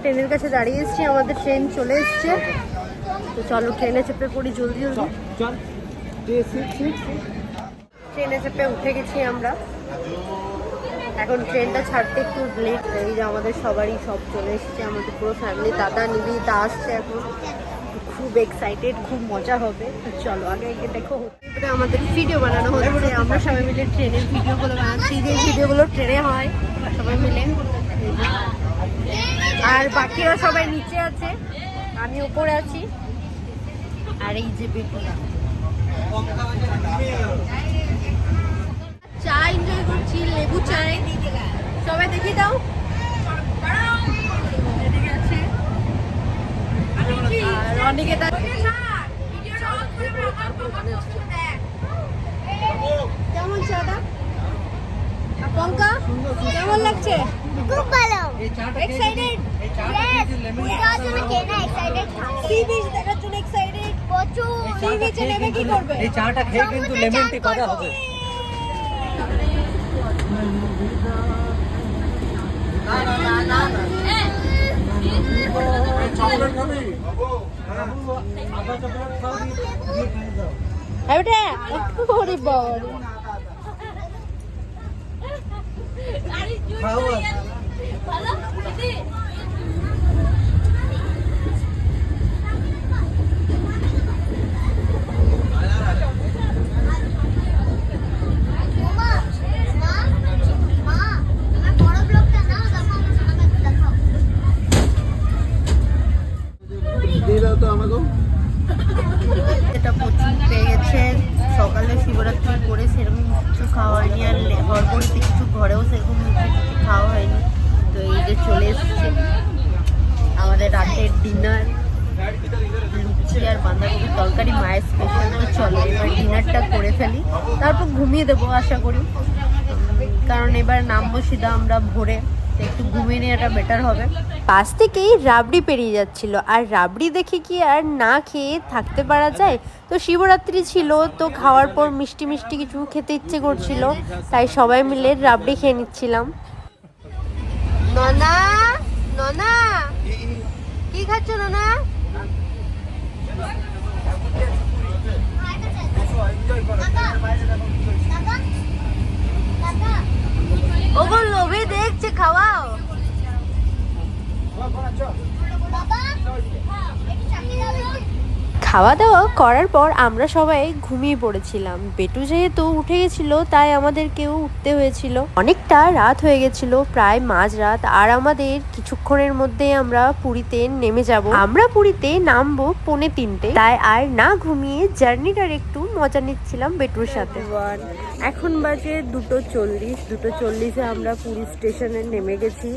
ট্রেনের কাছে দাঁড়িয়ে এসেছি আমাদের ট্রেন চলে এসছে। তো চলো ট্রেনে চেপে পড়ি জলদি জলদি। ট্রেনে চেপে উঠে গেছি আমরা। এখন ট্রেনটা ছাড়তে একটু লেট এই যে আমাদের সবারই সব চলে এসেছে আমাদের পুরো ফ্যামিলি দাদা নিবি নিবিতা আসছে এখন। খুব এক্সাইটেড খুব মজা হবে। চলো আগে দেখো। এবারে আমাদের ভিডিও বানানো হচ্ছে। আমরা সবাই মিলে ট্রেনের ভিডিওগুলো বানাচ্ছি। যে ভিডিওগুলো ট্রেনে হয় সবাই মিলে। আর বাকিরা সবাই নিচে আছে। আমি উপরে আছি। আর এই যে বেটুলা চা এনজয় করছি লেবু চায়। সবাই দেখি দাও। আছে। কেমন চাটা? পঙ্কা? কেমন লাগছে? খুব ভালো। এক্সাইটেড এই চাটা খেয়ে কিন্তু লেমন টি করা হবে ওটা ওরে বাবা মা মা মা আমার বড় ব্লগটা নাও দেখো আমার সামনে দেখাও দিয়ে দাও তো আমাকেও এটা গেছে সকালে শিবরাত্রি করে সেরকম কিছু খাওয়া হয়নি, আর হরবরিতে কিছু ঘরেও সেরকম কিছু খাওয়া হয়নি। তো এই যে চলে এসছে। আমাদের রাতের ডিনার লুচি আর বাঁধাকপির তরকারি মায়ের স্পেশাল চলো, এবার ডিনারটা করে ফেলি। তারপর ঘুমিয়ে দেবো, আশা করি। কারণ এবার নামবো সিধা আমরা ভোরে। তো একটু ঘুমিয়ে নেওয়াটা বেটার হবে। পাশ থেকেই রাবড়ি পেরিয়ে যাচ্ছিল আর রাবড়ি দেখে কি আর না খেয়ে থাকতে পারা যায়? তো শিবরাত্রি ছিল তো খাওয়ার পর মিষ্টি মিষ্টি কিছু খেতে ইচ্ছে করছিল তাই সবাই মিলে রাবড়ি খেয়ে নিচ্ছিলাম। ননা ননা কি খাচ্ছ ননা? দাদা ওগো লোভে দেখছে খাওয়াও। বাবা যাবে খাওয়া দাওয়া করার পর আমরা সবাই ঘুমিয়ে পড়েছিলাম। বেটু যেহেতু উঠে গেছিল তাই আমাদেরকেও উঠতে হয়েছিল। অনেকটা রাত হয়ে গেছিল প্রায় মাঝ রাত আর আমাদের কিছুক্ষণের মধ্যে আমরা পুরীতে নেমে যাব। আমরা পুরীতে নামবো পৌনে তিনটে। তাই আর না ঘুমিয়ে জার্নিটার একটু মজা নিচ্ছিলাম বেটুর সাথে। এখন বাজে দুটো চল্লিশ। দুটো চল্লিশে আমরা পুরী স্টেশনে নেমে গেছি।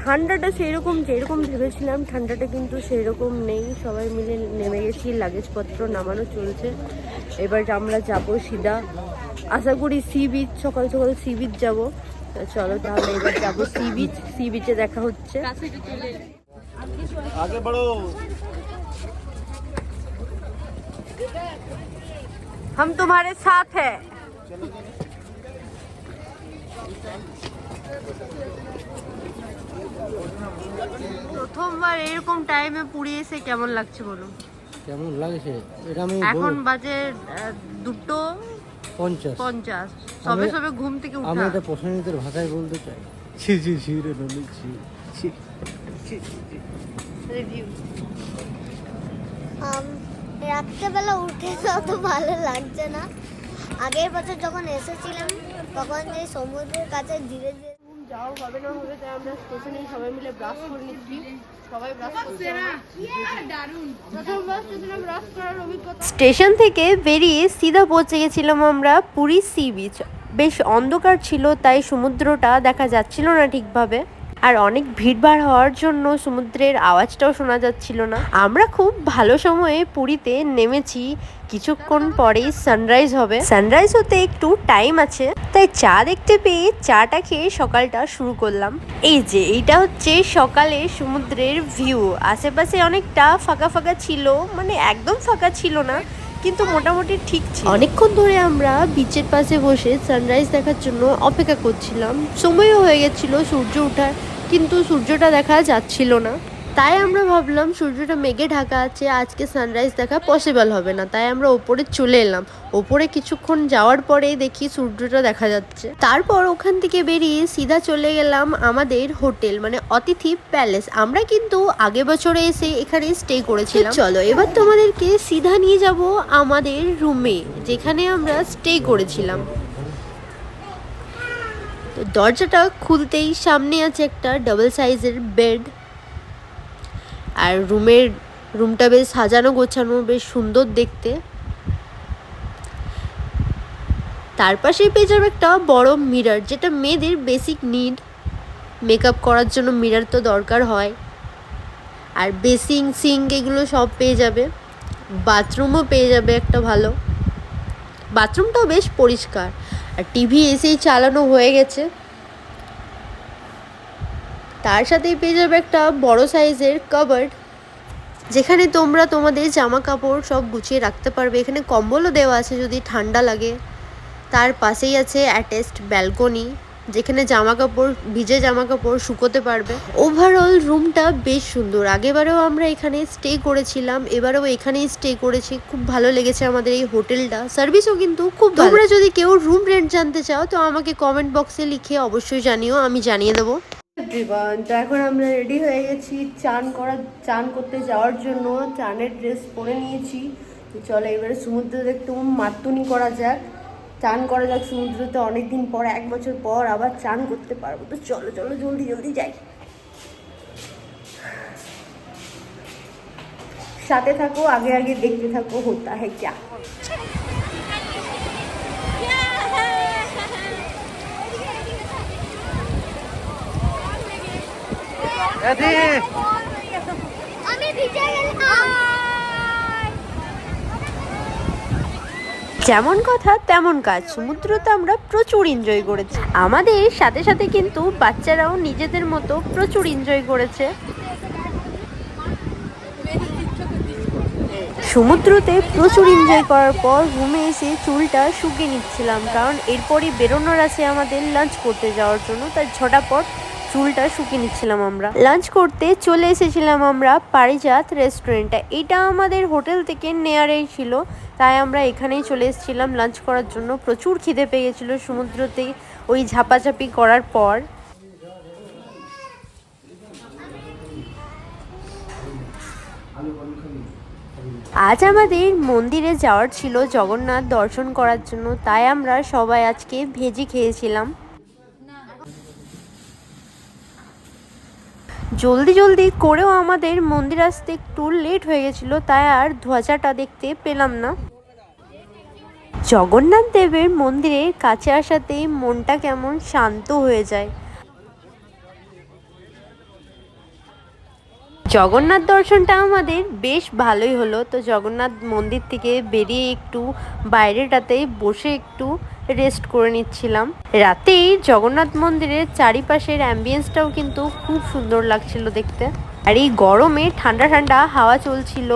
ঠান্ডাটা সেরকম যেরকম ভেবেছিলাম ঠান্ডাটা কিন্তু সেরকম নেই সবাই মিলে নেমে গেছি লাগেজপত্র নামানো চলছে এবার আমরা যাব সিধা আশা করি সি বিচ সকাল সকাল সি বিচ যাবো তো চলো তাহলে এবার যাবো সি বিচ সি বিচে দেখা হচ্ছে আগে বড়ো हम तुम्हारे साथ है প্রথমবার এরকম টাইমে পুরী এসে কেমন লাগছে বলো কেমন লাগছে? এটা আমি এখন বাজে দুটো পঞ্চাশ। পঞ্চাশ। সবে সবে ঘুম থেকে আমি এটা প্রসেনজিতের ভাষায় বলতে চাই। ছি ছি ছি রে নলি ছি ছি। রিভিউ রাত্রেবেলা উঠে অত ভালো লাগছে না। আগের বছর যখন এসেছিলাম তখন যে সমুদ্রের কাছে ধীরে ধীরে যাও হবে না হবে তাই আমরা স্টেশনে সবাই মিলে ব্রাশ করে নিচ্ছি। সবাই ব্রাশ করছে। প্রথমবার স্টেশনে ব্রাশ করার অভিজ্ঞতা। স্টেশন থেকে বেরিয়ে সিধা পৌঁছে গেছিলাম আমরা পুরী সি বিচ। বেশ অন্ধকার ছিল তাই সমুদ্রটা দেখা যাচ্ছিল না ঠিকভাবে। আর অনেক ভিড়ভাড় হওয়ার জন্য সমুদ্রের আওয়াজটাও শোনা যাচ্ছিল না। আমরা খুব ভালো সময়ে পুরীতে নেমেছি। কিছুক্ষণ পরেই সানরাইজ হবে। সানরাইজ হতে একটু টাইম আছে। তাই চা দেখতে পেয়ে চাটা খেয়ে সকালটা শুরু করলাম। এই যে, এইটা হচ্ছে সকালে সমুদ্রের ভিউ আশেপাশে অনেকটা ফাঁকা ফাঁকা ছিল। মানে একদম ফাঁকা ছিল না। কিন্তু মোটামুটি ঠিক ছিল। অনেকক্ষণ ধরে আমরা বিচের পাশে বসে সানরাইজ দেখার জন্য অপেক্ষা করছিলাম। সময়ও হয়ে গেছিল সূর্য ওঠার, কিন্তু সূর্যটা দেখা যাচ্ছিল না। তাই আমরা ভাবলাম সূর্যটা মেঘে ঢাকা আছে, আজকে সানরাইজ দেখা পসিবল হবে না। তাই আমরা ওপরে চলে এলাম। ওপরে কিছুক্ষণ যাওয়ার পরে দেখি সূর্যটা দেখা যাচ্ছে। তারপর ওখান থেকে বেরিয়ে সিধা চলে গেলাম আমাদের হোটেল মানে অতিথি প্যালেস। আমরা কিন্তু আগে বছরে এসে এখানে স্টে করেছিলাম। চলো, এবার তোমাদেরকে সিধা নিয়ে যাব আমাদের রুমে যেখানে আমরা স্টে করেছিলাম। দরজাটা খুলতেই সামনে আছে একটা ডাবল সাইজের বেড আর রুমের, রুমটা বেশ সাজানো গোছানো, বেশ সুন্দর দেখতে। তার পাশেই পেয়ে যাবে একটা বড় মিরর যেটা মেয়েদের বেসিক নিড মেকআপ করার জন্য মিরর তো দরকার হয়। আর বেসিং সিঙ্ক এগুলো সব পেয়ে যাবে। বাথরুমও পেয়ে যাবে একটা ভালো। বাথরুমটাও বেশ পরিষ্কার। আর টিভি এসেই চালানো হয়ে গেছে। তার সাথেই পেয়ে যাবে একটা বড় সাইজের কাবার্ড যেখানে তোমরা তোমাদের জামা কাপড় সব গুছিয়ে রাখতে পারবে। এখানে কম্বলও দেওয়া আছে যদি ঠান্ডা লাগে। তার পাশেই আছে অ্যাটেস্ট ব্যালকনি যেখানে জামা কাপড় ভিজে জামা কাপড় শুকোতে পারবে। ওভারঅল রুমটা বেশ সুন্দর। আগেবারেও আমরা এখানে স্টে করেছিলাম, এবারেও এখানেই স্টে করেছি। খুব ভালো লেগেছে আমাদের এই হোটেলটা। সার্ভিসও কিন্তু খুব তোমরা যদি কেউ রুম রেন্ট জানতে চাও, তো আমাকে কমেন্ট বক্সে লিখে অবশ্যই জানিও, আমি জানিয়ে দেবো। এখন আমরা রেডি হয়ে গেছি চান করার চান করতে যাওয়ার জন্য। চানের ড্রেস পরে নিয়েছি। তো চলো এবারে সমুদ্রে একটু মাতুনি করা যাক। চান করা যাক সমুদ্রতে, অনেকদিন পর, এক বছর পর আবার চান করতে পারব। তো চলো চলো, জলদি জলদি যাই। সাথে থাকো, আগে আগে দেখতে থাকো, হোতা হ্যাঁ ক্যা আমি ভিজে গেলাম যেমন কথা তেমন কাজ। সমুদ্রতে আমরা প্রচুর এনজয় করেছি। আমাদের সাথে সাথে কিন্তু বাচ্চারাও নিজেদের মতো প্রচুর এনজয় করেছে। সমুদ্রতে প্রচুর এনজয় করার পর রুমে এসে চুলটা শুকিয়ে নিচ্ছিলাম। কারণ এরপরই বেরোনোর আছে আমাদের লাঞ্চ করতে যাওয়ার জন্য তাই ঝটাপট চুলটা শুকিয়ে নিচ্ছিলাম আমরা। লাঞ্চ করতে চলে এসেছিলাম আমরা পারিজাত রেস্টুরেন্টে এটা আমাদের হোটেল থেকে নেয়ারেই ছিল। তাই আমরা এখানেই চলে এসেছিলাম লাঞ্চ করার জন্য। প্রচুর খিদে পেয়ে গেছিল সমুদ্রতে ওই ঝাপাঝাপি করার পর। আজ আমাদের মন্দিরে যাওয়ার ছিল জগন্নাথ দর্শন করার জন্য। তাই আমরা সবাই আজকে ভেজি খেয়েছিলাম। জলদি জলদি করেও আমাদের মন্দির আসতে একটু লেট হয়ে গেছিল, তাই আর ধ্বজাটা দেখতে পেলাম না। জগন্নাথ দেবের মন্দিরের কাছে আসাতেই মনটা কেমন শান্ত হয়ে যায়। জগন্নাথ দর্শনটা আমাদের বেশ ভালোই হলো, তো জগন্নাথ মন্দির থেকে বেরিয়ে একটু বাইরেটাতে বসে একটু রেস্ট করে নিচ্ছিলাম। রাতেই জগন্নাথ মন্দিরের চারিপাশের অ্যাম্বিয়েন্সটাও কিন্তু খুব সুন্দর লাগছিল দেখতে। আর এই গরমে ঠান্ডা ঠান্ডা হাওয়া চলছিল,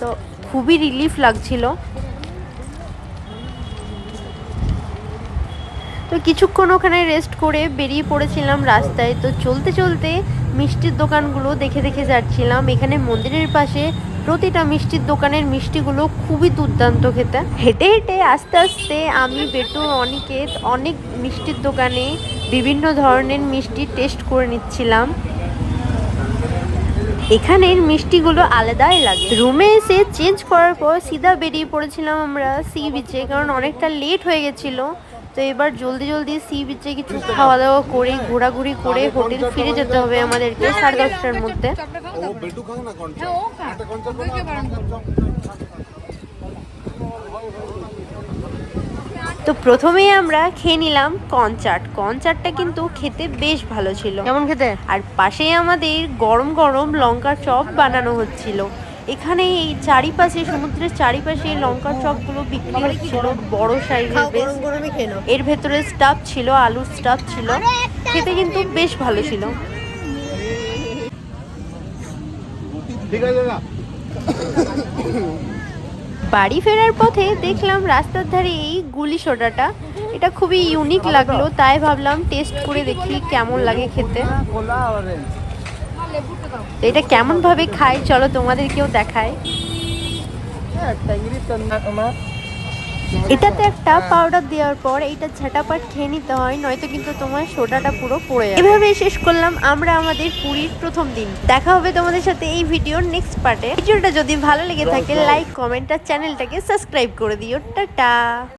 তো খুবই রিলিফ লাগছিল। তো কিছুক্ষণ ওখানে রেস্ট করে বেরিয়ে পড়েছিলাম রাস্তায়। তো চলতে চলতে মিষ্টির দোকানগুলো দেখে দেখে যাচ্ছিলাম। এখানে মন্দিরের পাশে প্রতিটা মিষ্টির দোকানের মিষ্টিগুলো খুবই দুর্দান্ত খেতে। হেঁটে হেঁটে আস্তে আস্তে আমি বেটু অনিকেত অনেক মিষ্টির দোকানে বিভিন্ন ধরনের মিষ্টি টেস্ট করে নিচ্ছিলাম। এখানের মিষ্টিগুলো আলাদাই লাগে। রুমে এসে চেঞ্জ করার পর সিধা বেরিয়ে পড়েছিলাম আমরা সি বিচে, কারণ অনেকটা লেট হয়ে গেছিল। তো এবার জলদি জলদি সি বিচে কিছু খাওয়া দাওয়া করে ঘোরাঘুরি করে হোটেল ফিরে যেতে হবে আমাদেরকে সাড়ে দশটার মধ্যে। কনচা তো প্রথমেই আমরা খেয়ে নিলাম কনচাট। কনচাটটা কিন্তু খেতে বেশ ভালো ছিল। কেমন খেতে? আর পাশেই আমাদের গরম গরম লঙ্কার চপ বানানো হচ্ছিল। এখানে এই চারিপাশে সমুদ্রের চারিপাশে লঙ্কার চপগুলো বিক্রি হচ্ছিল বড় সাইজের বেশ। এর ভেতরে স্টাফ ছিল আলুর স্টাফ ছিল। খেতে কিন্তু বেশ ভালো ছিল। ঠিক আছে বাড়ি ফেরার পথে দেখলাম রাস্তার ধারে এই গুলি সোডাটা। এটা খুবই ইউনিক লাগল তাই ভাবলাম টেস্ট করে দেখি কেমন লাগে খেতে। তো এটা কেমন ভাবে খাই চলো তোমাদেরকেও দেখায় এটাতে একটা পাউডার দেওয়ার পর এইটা ঝাঁটাপাট খেয়ে নিতে হয় নয়তো কিন্তু তোমার সোডাটা পুরো পড়ে যাবে। এভাবে শেষ করলাম আমরা আমাদের পুরীর প্রথম দিন। দেখা হবে তোমাদের সাথে এই ভিডিওর নেক্সট পার্টে ভিডিওটা যদি ভালো লেগে থাকে লাইক কমেন্ট আর চ্যানেলটাকে সাবস্ক্রাইব করে দিও। টাটা!